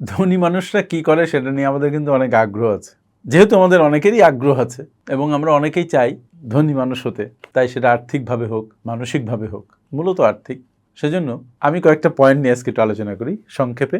ধনী মানুষরা কি করে সেটা নিয়ে আমাদের কিন্তু অনেক আগ্রহ আছে। যেহেতু আমাদের অনেকেরই আগ্রহ আছে এবং আমরা অনেকেই চাই ধনী মানুষ হতে, তাই সেটা আর্থিকভাবে হোক, মানসিকভাবে হোক, মূলত আর্থিক। সেজন্য আমি কয়েকটা পয়েন্ট নিয়ে আজকে একটু আলোচনা করি সংক্ষেপে।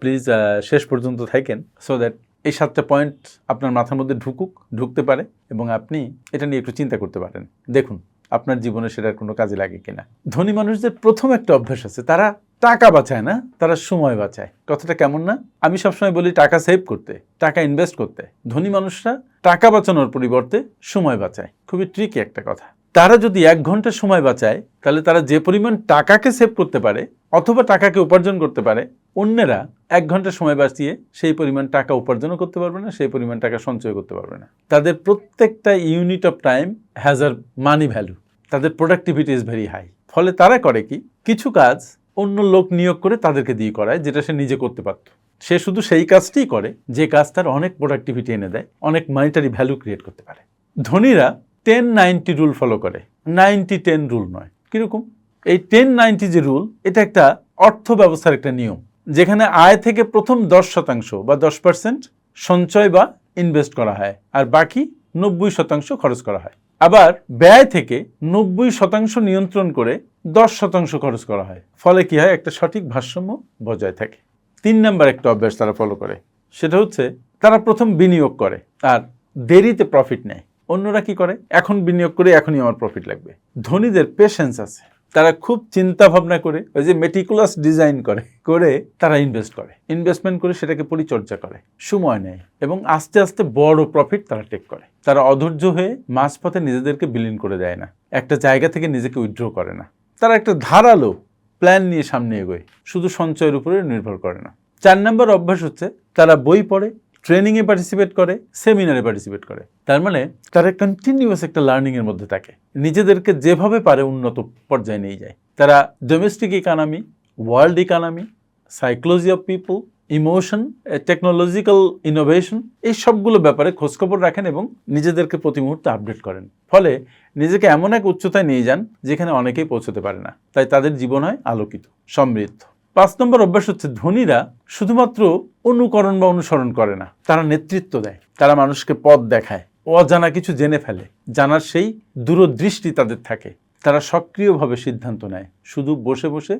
প্লিজ শেষ পর্যন্ত থাকেন সো দ্যাট এই সাতটা পয়েন্ট আপনার মাথার মধ্যে ঢুকুক, ঢুকতে পারে এবং আপনি এটা নিয়ে একটু চিন্তা করতে পারেন। দেখুন আপনার জীবনে সেটার কোনো কাজে লাগে কিনা। ধনী মানুষদের প্রথম একটা অভ্যাস আছে, তারা টাকা বাঁচায় না, তারা সময় বাঁচায়। কথাটা কেমন না? আমি সবসময় বলি টাকা সেভ করতে, টাকা ইনভেস্ট করতে। ধনী মানুষরা টাকা বাঁচানোর পরিবর্তে সময় বাঁচায়। খুবই ট্রিকি একটা কথা। তারা যদি এক ঘণ্টা সময় বাঁচায়, তাহলে তারা যে পরিমাণ টাকাকে সেভ করতে পারে অথবা টাকাকে উপার্জন করতে পারে, অন্যেরা এক ঘণ্টা সময় বাঁচিয়ে সেই পরিমাণ টাকা উপার্জনও করতে পারবে না, সেই পরিমাণ টাকা সঞ্চয় করতে পারবে না। তাদের প্রত্যেকটা ইউনিট অফ টাইম হ্যাজ আর মানি ভ্যালু তাদের প্রোডাক্টিভিটি ইজ ভেরি হাই ফলে তারা করে কি? কিছু কাজ অন্য লোক নিয়োগ করে তাদেরকে দিয়ে করায়, যেটা সে নিজে করতে পারত। সে শুধু সেই কাজটিই করে, যে কাজ তার অনেক প্রোডাক্টিভিটি এনে দেয়, অনেক মানিটারি ভ্যালু ক্রিয়েট করতে পারে। ধনীরা টেন নাইনটি রুল ফলো করে। নাইনটি টেন রুল নয়। কীরকম? এই টেন নাইনটি যে রুল এটা একটা অর্থ ব্যবস্থার একটা নিয়ম, যেখানে আয় থেকে প্রথম দশ শতাংশ বা দশ পার্সেন্ট সঞ্চয় বা ইনভেস্ট করা হয়, আর বাকি নব্বই শতাংশ খরচ করা হয়। আবার ব্যয় থেকে নব্বই শতাংশ নিয়ন্ত্রণ করে দশ শতাংশ খরচ করা হয়। ফলে কি হয়? একটা সঠিক ভারসাম্য বজায় থাকে। তিন নাম্বার একটা অভ্যাস তারা ফলো করে। সেটা হচ্ছে তারা প্রথম বিনিয়োগ করে, আর দেরিতে প্রফিট নেয়। অন্যরা কি করে? এখন বিনিয়োগ করে এখনই আমার প্রফিট লাগবে। ধনীদের পেশেন্স আছে। তারা খুব চিন্তা ভাবনা করে, ওই যে মেটিকুলাস ডিজাইন করে করে তারা ইনভেস্ট করে। ইনভেস্টমেন্ট করে সেটাকে পরিচর্যা করে, সময় নেয় এবং আস্তে আস্তে বড় প্রফিট তারা টেক করে। তারা অধৈর্য হয়ে মাঝপথে নিজেদেরকে বিলীন করে দেয় না। একটা জায়গা থেকে নিজেকে উইথড্র করে না। তারা একটা ধারালো প্ল্যান নিয়ে সামনে এগোয়। শুধু সঞ্চয়ের উপরে নির্ভর করে না। চার নম্বর অভ্যাস হচ্ছে, তারা বই পড়ে ট্রেনিংয়ে পার্টিসিপেট করে সেমিনারে পার্টিসিপেট করে। তার মানে তারা কন্টিনিউয়াস একটা লার্নিংয়ের মধ্যে থাকে। নিজেদেরকে যেভাবে পারে উন্নত পর্যায়ে নিয়ে যায়। তারা domestic economy world economy psychology of people emotion technological innovation এই সবগুলো ব্যাপারে খোঁজখবর রাখেন এবং নিজেদেরকে প্রতি মুহূর্তে আপডেট করেন। ফলে নিজেকে এমন এক উচ্চতায় নিয়ে যান যেখানে অনেকেই পৌঁছতে পারে না। তাই তাদের জীবন হয় আলোকিত, সমৃদ্ধ। পাঁচ নম্বর অভ্যাস হচ্ছে ধনীরা শুধুমাত্র অনুকরণ বা অনুসরণ করে না, তারা নেতৃত্ব দেয়, তারা মানুষকে পথ দেখায়, অজানা কিছু জেনে ফেলে, জানার সেই দূরদৃষ্টি তাদের থাকে, তারা সক্রিয়ভাবে সিদ্ধান্ত নেয়, শুধু বসে বসে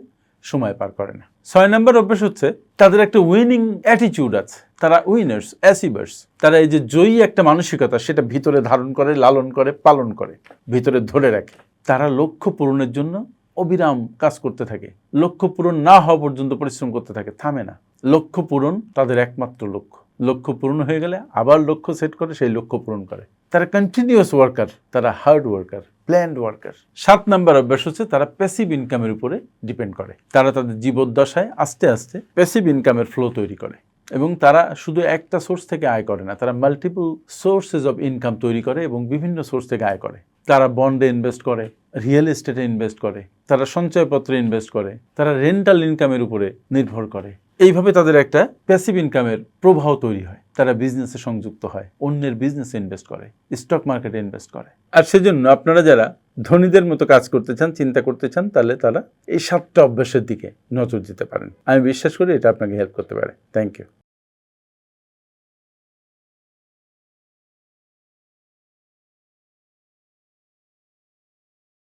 সময় পার করে না। ছয় নম্বর অভ্যাস হচ্ছে তাদের একটা উইনিং অ্যাটিটিউড আছে, তারা উইনার্স অ্যাসিভার্স তারা এই যে জয়ী একটা মানসিকতা সেটা ভিতরে ধারণ করে, লালন করে, পালন করে, ভিতরে ধরে রাখে, তারা লক্ষ্য পূরণের জন্য অবিরাম কাজ করতে থাকে। লক্ষ্য পূরণ না হওয়া পর্যন্ত পরিশ্রম করতে থাকে। থামে না। লক্ষ্য পূরণ তাদের একমাত্র লক্ষ্য। লক্ষ্য পূরণ হয়ে গেলে আবার লক্ষ্য সেট করে, সেই লক্ষ্য পূরণ করে। তারা কন্টিনিউয়াস ওয়ার্কার তারা হার্ড ওয়ার্কার প্ল্যান্ড ওয়ার্কার সাত নাম্বার অভ্যাস হচ্ছে তারা প্যাসিভ ইনকামের উপরে ডিপেন্ড করে। তারা তাদের জীবদ্দশায় আস্তে আস্তে প্যাসিভ ইনকামের ফ্লো তৈরি করে। এবং তারা শুধু একটা সোর্স থেকে আয় করে না, তারা মাল্টিপল সোর্সেস অফ ইনকাম তৈরি করে এবং বিভিন্ন সোর্স থেকে আয় করে। তারা বন্ডে ইনভেস্ট করে রিয়েল এস্টেটে ইনভেস্ট করে, তারা সঞ্চয়পত্রে ইনভেস্ট করে, তারা রেন্টাল ইনকামের উপরে নির্ভর করে। এইভাবে তাদের একটা প্যাসিভ ইনকামের প্রবাহ তৈরি হয়। তারা বিজনেসে সংযুক্ত হয়, অন্যের বিজনেসে ইনভেস্ট করে স্টক মার্কেটে ইনভেস্ট করে। আর সেজন্য আপনারা যারা ধনীদের মতো কাজ করতে চান, চিন্তা করতে চান, তাহলে তারা এই সাতটা অভ্যাসের দিকে নজর দিতে পারেন। আমি বিশ্বাস করি এটা আপনাকে হেল্প করতে পারে। Thank you